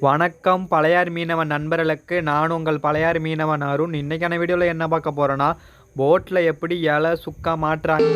வணக்கம் பழையார் மீனவன் நண்பர்களுக்கு. நான் உங்கள் பழையார் மீனவன் அருண். இன்றைக்கான வீடியோவில் என்ன பார்க்க போகிறேன்னா போட்டில் எப்படி இலை சுக்கா மாற்றாங்க?